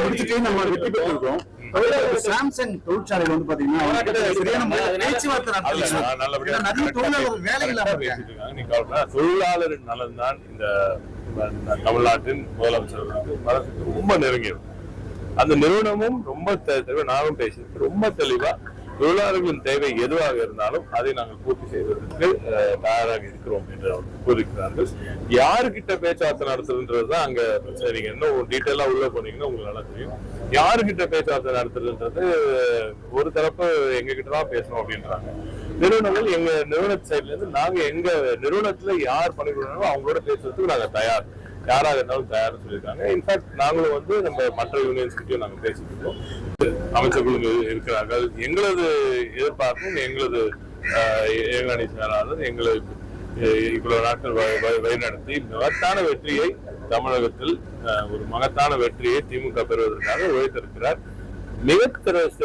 முடிச்சுட்டு நம்ம வெற்றி பெற்றிருக்கோம் அதுல இப்ப சாம்சங் தொழிற்சாலையில வந்து பாத்தீங்கன்னா அவங்க கிட்ட சரியான முறையில பேச்சுவார்த்தை அல்ல, நடத்தல நான் நல்லபடியா ஏன்னா நிறைய தொழிலாளர்கள் வேலை இல்லாம நலன் தான் இந்த தமிழ்நாட்டின் முதலமைச்சர்களுக்கு மனசுக்கு ரொம்ப நெருங்கியது. அந்த நிறுவனமும் ரொம்ப நானும் பேசியிருக்கேன். ரொம்ப தெளிவா தொழிலாளர்களின் தேவை எதுவாக இருந்தாலும் அதை நாங்கள் பூர்த்தி செய்வதற்கு தயாராக இருக்கிறோம் என்று அவர்கள் கூறியிருக்கிறார்கள் யாருக்கிட்ட பேச்சுவார்த்தை நடத்துறதுன்றது தான் அங்க நீங்க இன்னும் டீட்டெயிலா உள்ள போனீங்கன்னா உங்களுக்கு நல்லா தெரியும். யாருக்கிட்ட பேச்சுவார்த்தை நடத்துறதுன்றது ஒரு தரப்பு எங்க கிட்ட தான் பேசணும் அப்படின்றாங்க. நிறுவனங்கள் எங்க நிறுவன சைட்ல இருந்து நாங்க எங்க நிறுவனத்துல யார் பணிபுரியணும் அவங்களோட பேசுறதுக்கு நாங்க தயார். யாராக இருந்தாலும் தயார்னு சொல்லியிருக்காங்க. இன்ஃபேக்ட் நாங்களும் வந்து நம்ம மற்ற யூனியன்ஸ்கிட்டையும் நாங்கள் நாங்க பேசிட்டு இருக்கோம். அமைச்சர்களும் இருக்கிறார்கள். எங்களது எதிர்பார்ப்பும் எங்களது ஆஹ், இளைஞரணி செயலாளர் எங்களை இவ்வளவு நாட்கள் வழிநடத்தி மகத்தான வெற்றியை தமிழகத்தில் ஒரு மகத்தான வெற்றியை திமுக பெறுவதற்காக உழைத்திருக்கிறார். மிக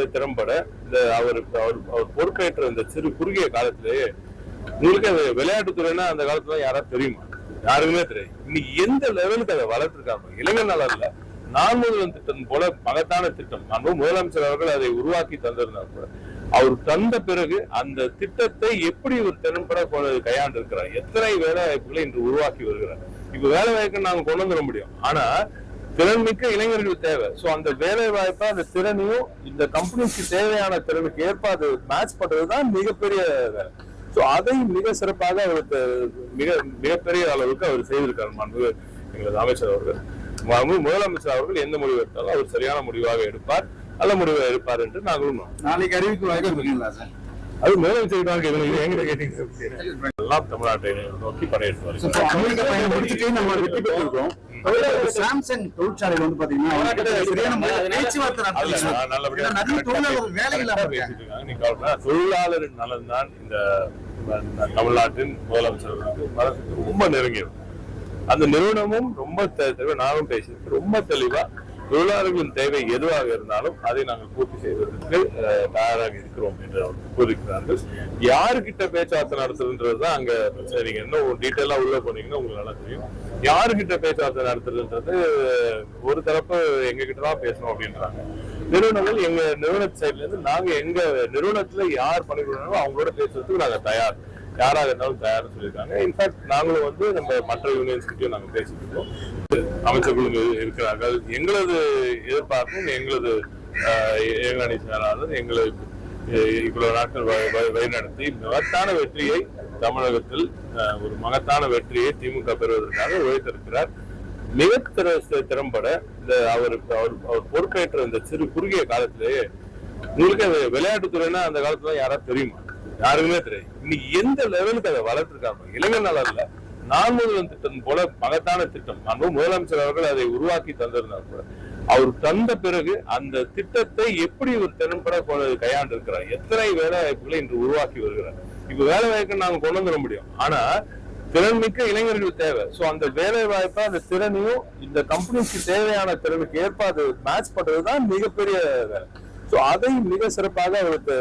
திறம்பட இந்த அவர் அவர் அவர் பொறுப்பேற்ற இந்த சிறு குறுகிய காலத்திலேயே உங்களுக்கு விளையாட்டுத்துறைன்னா அந்த காலத்துல யாராவது தெரியுமா? யாருக்குமே தெரியும் இன்னைக்கு எந்த லெவலுக்கு அதை வளர்த்திருக்காங்க? இளைஞர் நலன்ல நான்முதலன் திட்டம் போல மகத்தான திட்டம். அன்பு முதலமைச்சர் அவர்கள் அதை உருவாக்கி தந்திருந்தார் கூட அவர் தந்த பிறகு அந்த திட்டத்தை எப்படி ஒரு திறன்பட கையாண்டு இருக்கிறார் எத்தனை வேலை வாய்ப்புகளை இன்று உருவாக்கி வருகிறார்? இப்ப வேலை வாய்ப்பு நாங்க கொண்டு வந்துட முடியும். ஆனா திறன்மிக்க இளைஞர்கள் தேவை. சோ அந்த வேலை வாய்ப்பை அந்த திறனையும் இந்த கம்பெனிக்கு தேவையான திறனுக்கு ஏற்ப அது மேட்ச் பண்றதுதான் மிகப்பெரிய வேலை. சோ அதை மிக சிறப்பாக அவருக்கு மிக மிகப்பெரிய அளவுக்கு அவர் செய்திருக்கார் மாண்பு எங்களது அமைச்சர் அவர்கள். முதலமைச்சர் அவர்கள் எந்த முடிவு எடுத்தாலும் அவர் சரியான முடிவாக எடுப்பார் நல்ல முடிவை எடுப்பார் என்று நாங்களும். நாளைக்கு அறிவிக்க வாய்ப்பு இருக்குங்களா சார்? அது முதலமைச்சர் எங்கிட்ட கேட்டீங்க. எல்லாம் தமிழ்நாட்டை நோக்கி படையெடுத்து சாம்சங் தொழிற்சாலையில வந்து பாத்தீங்கன்னா. தொழிலாளரின் நலன் தான் இந்த தமிழ்நாட்டின் முதலமைச்சர்களுக்கு மனசுக்கு ரொம்ப நெருங்கியது. அந்த நிறுவனமும் ரொம்ப நானும் பேசியிருக்கேன் ரொம்ப தெளிவா தொழிலாளர்களின் தேவை எதுவாக இருந்தாலும் அதை நாங்கள் பூர்த்தி செய்வதற்கு தயாராக இருக்கிறோம் என்று அவர்கள் கூறியிருக்கிறார்கள். யாருக்கிட்ட பேச்சுவார்த்தை நடத்துறதுன்றது தான் அங்க பிரச்சனை. நீங்க இன்னும் டீட்டெயிலா உள்ள போனீங்கன்னா உங்களுக்கு நல்லா தெரியும். யாருக்கிட்ட பேச்சுவார்த்தை நடத்துறதுன்றது ஒரு தரப்பு எங்க கிட்ட தான் பேசணும் அப்படின்றாங்க. நிறுவனங்கள் எங்க நிறுவன சைட்ல இருந்து நாங்க எங்க நிறுவனத்துல யார் பணிபுரியணும் அவங்களோட பேசுறதுக்கு நாங்க தயார். யாராக இருந்தாலும் தயார்னு சொல்லியிருக்காங்க. இன்ஃபேக்ட் நாங்களும் வந்து நம்ம மற்ற யூனிவர்சிட்டியும் நாங்கள் நாங்க பேசிட்டு இருக்கோம். அமைச்சர்களும் இருக்கிறார்கள். எங்களது எதிர்பார்ப்பும் எங்களது ஆஹ், இளைஞரணி செயலாளர் எங்களை இவ்வளவு நாட்கள் வழிநடத்தி மகத்தான வெற்றியை தமிழகத்தில் ஒரு மகத்தான வெற்றியை திமுக பெறுவதற்காக உழைத்திருக்கிறார். மிக திறம்பட இந்த அவர் அவர் அவர் பொறுப்பேற்ற இந்த சிறு குறுகிய காலத்திலேயே உங்களுக்கு விளையாட்டுத்துறைன்னா அந்த காலத்துல யாராவது தெரியுமா? யாருக்குமே தெரியும் இன்னைக்கு எந்த லெவலுக்கு அதை வளர்த்திருக்காங்க? இளைஞர் நலன்ல நான் முதல்வன் திட்டம் போல மகத்தான திட்டம். அன்பு முதலமைச்சர் அவர்கள் அதை உருவாக்கி தந்திருந்தார் கூட அவர் தந்த பிறகு அந்த திட்டத்தை எப்படி ஒரு திறம்பட கையாண்டிருக்கிறார்? கையாண்டு இருக்கிறார் எத்தனை வேலை வாய்ப்புகளை இன்று உருவாக்கி வருகிறார்? இப்ப வேலை வாய்ப்பு நாங்க கொண்டு வந்துட முடியும். ஆனா திறன்மிக்க இளைஞர்கள் தேவை. சோ அந்த வேலை வாய்ப்பை அந்த திறனையும் இந்த கம்பெனிக்கு தேவையான திறனுக்கு ஏற்ப அது மேட்ச் பண்றதுதான் மிகப்பெரிய வேலை. சோ அதை மிக சிறப்பாக அவருக்கு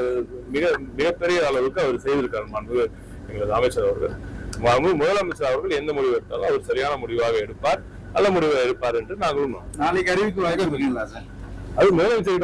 மிக மிகப்பெரிய அளவுக்கு அவர் செய்திருக்கார் மாண்பு எங்களது அமைச்சர் அவர்கள் முதலமைச்சர் அவர்கள் எந்த முடிவு எடுத்தாலும் அவர் சரியான முடிவாக எடுப்பார் நல்ல முடிவை எடுப்பார் என்று நாங்களும். நாளைக்கு அறிவிக்க வாய்ப்பு இருக்குங்களா சார் அது முதலமைச்சர்